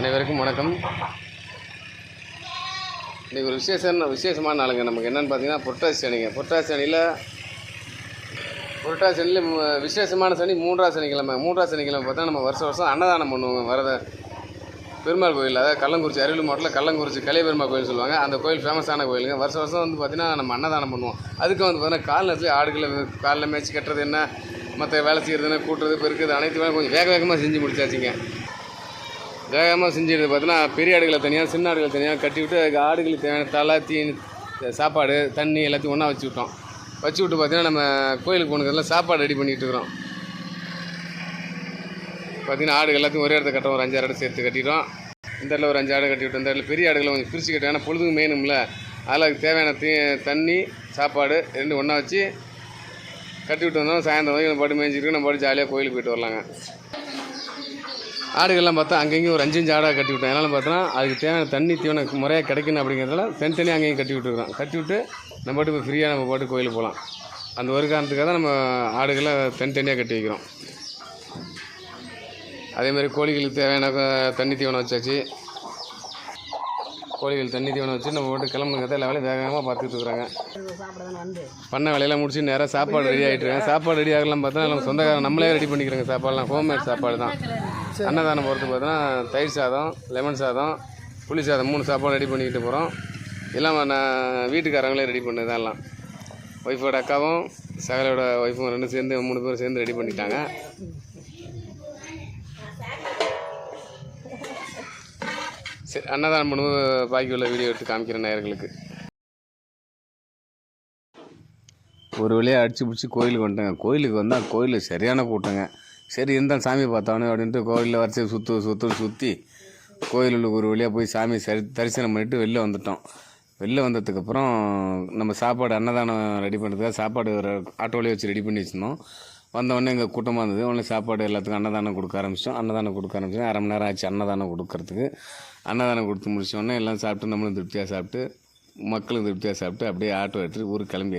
அனைவருக்கும் வணக்கம். இன்றைக்கி ஒரு விசேஷம் விசேஷமான நாளுங்க. நமக்கு என்னென்னு பார்த்தீங்கன்னா புரட்டாசி சனிங்க. புரட்டாசி சனியில் புரட்டாசி சனியில் விசேஷமான சனி மூன்றாவது சனிக்கிழமை. மூன்றாவது சனிக்கிழமை பார்த்தா நம்ம வருஷம் வருஷம் அன்னதானம் பண்ணுவோங்க. வரத பெருமாள் கோயில் அதாவது கள்ளங்குறிச்சி அரியலூர் மாவட்டத்தில் கள்ளங்குறிச்சி கலிய பெருமாள் கோயில் சொல்லுவாங்க. அந்த கோயில் ஃபேமஸான கோயிலுங்க. வருஷம் வருஷம் வந்து பார்த்திங்கன்னா நம்ம அன்னதானம் பண்ணுவோம். அதுக்கு வந்து பார்த்தீங்கன்னா கால் நேரத்தில் ஆடுகளை காலில் மேய்ச்சி கட்டுறது என்ன? மற்ற வேலை செய்கிறது என்ன? கூட்டுறது பெருக்கிறது அனைத்துமே கொஞ்சம் வேக வேகமாக செஞ்சு முடிச்சாச்சுங்க. வேகமாக செஞ்சது பார்த்தீங்கன்னா பெரிய ஆடுகளை தனியாக சின்ன ஆடுகளை தனியாக கட்டி விட்டு அதுக்கு ஆடுகளுக்கு தேவையான தலை தீனி சாப்பாடு தண்ணி எல்லாத்தையும் ஒன்றா வச்சு விட்டோம். வச்சு விட்டு பார்த்தீங்கன்னா நம்ம கோயிலுக்கு போனதெல்லாம் சாப்பாடு ரெடி பண்ணிகிட்டு இருக்கிறோம். பார்த்தீங்கன்னா ஆடு எல்லாத்தையும் ஒரே இடத்துல கட்டுறோம். ஒரு அஞ்சாறு ஆடு சேர்த்து கட்டிட்டோம். இந்த இடத்துல ஒரு அஞ்சு ஆடு கட்டி விட்டோம். இந்த இடத்துல பெரிய ஆடுகளை கொஞ்சம் பிரித்து கட்டும் ஏன்னா பொழுதுக்கு மெயினும்ல அதில் அதுக்கு தேவையான தீ தண்ணி சாப்பாடு ரெண்டு ஒன்றா வச்சு கட்டி விட்டு வந்தோம். சாயந்தரம் வரைக்கும் நம்ம பாட்டு மேய்ஞ்சிருக்கு நம்ம பாட்டு ஜாலியாக கோயிலுக்கு போயிட்டு வரலாங்க. ஆடுகள்லாம் பார்த்தா அங்கங்கேயும் ஒரு அஞ்சு அஞ்சு ஆடாக கட்டி விட்டோம் என்னால் பார்த்தோன்னா அதுக்கு தேவையான தண்ணி தீவனம் முறையாக கிடைக்கணும் அப்படிங்கிறதுல தனித்தனியாக அங்கேயும் கட்டி விட்டுருக்கோம் கட்டி விட்டு நம்ம பாட்டு இப்போ ஃப்ரீயாக நம்ம பாட்டு கோயிலுக்கு போகலாம். அந்த ஒரு காரணத்துக்காக தான் நம்ம ஆடுகளை தனித்தனியாக கட்டி வைக்கிறோம். அதே மாதிரி கோழிகளுக்கு தேவையான தண்ணி தீவனம் வச்சாச்சு. கோழிகள் தண்ணி தீவனம் வச்சு நம்ம போட்டு கிளம்புங்கிறத எல்லா வேலையும் வேகமாக பார்த்துட்டு இருக்கிறாங்க. பண்ண வேலையெல்லாம் முடிச்சு நேராக சாப்பாடு ரெடி ஆகிட்டு இருக்கேன் சாப்பாடு ரெடி ஆகலாம் பார்த்தா நம்ம சொந்தக்காரங்க நம்மளே ரெடி பண்ணிக்கிறாங்க சாப்பாடுலாம். ஹோம்மேட் சாப்பாடு தான். அன்னதானம் பொறுத்து பார்த்தோன்னா தயிர் சாதம் லெமன் சாதம் புளி சாதம் மூணு சாப்பாடு ரெடி பண்ணிக்கிட்டு போகிறோம் எல்லாம் நான் வீட்டுக்காரங்களே ரெடி பண்ணது தான் எல்லாம் ஒய்ஃபோட அக்காவும் சகலோட ஒய்ஃபும் ரெண்டும் சேர்ந்து மூணு பேரும் சேர்ந்து ரெடி பண்ணிட்டாங்க. சரி அன்னதானம் பண்ணும்போது பாக்கி உள்ள வீடியோ எடுத்து காமிக்கிறேன் நேயர்களுக்கு. ஒரு வழியாக அடிச்சு பிடிச்சி கோயிலுக்கு வந்துட்டேங்க. கோயிலுக்கு வந்தால் கோயில் சரியான கூட்டங்க. சரி இருந்தால் சாமி பார்த்தானே அப்படின்ட்டு கோயிலில் வரிசை சுற்று சுற்று சுற்றி கோயிலுக்கு ஒரு வழியாக போய் சாமி சரி தரிசனம் பண்ணிவிட்டு வெளில வந்துட்டோம். வெளில வந்ததுக்கப்புறம் நம்ம சாப்பாடு அன்னதானம் ரெடி பண்ணுறதுக்காக சாப்பாடு ஒரு ஆட்டோலேயே வச்சு ரெடி பண்ணி வச்சுருந்தோம். வந்தவொடனே எங்கள் கூட்டமாக இருந்தது. உடனே சாப்பாடு எல்லாத்துக்கும் அன்னதானம் கொடுக்க ஆரம்பித்தோம் அன்னதானம் கொடுக்க ஆரம்பித்தோம் அரை மணி நேரம் ஆச்சு அன்னதானம் கொடுக்கறதுக்கு. அன்னதானம் கொடுத்து முடிச்ச எல்லாம் சாப்பிட்டு நம்மளும் திருப்தியாக சாப்பிட்டு மக்களும் திருப்தியாக சாப்பிட்டு அப்படியே ஆட்டோ எடுத்துகிட்டு ஊருக்கு கிளம்பியாச்சு.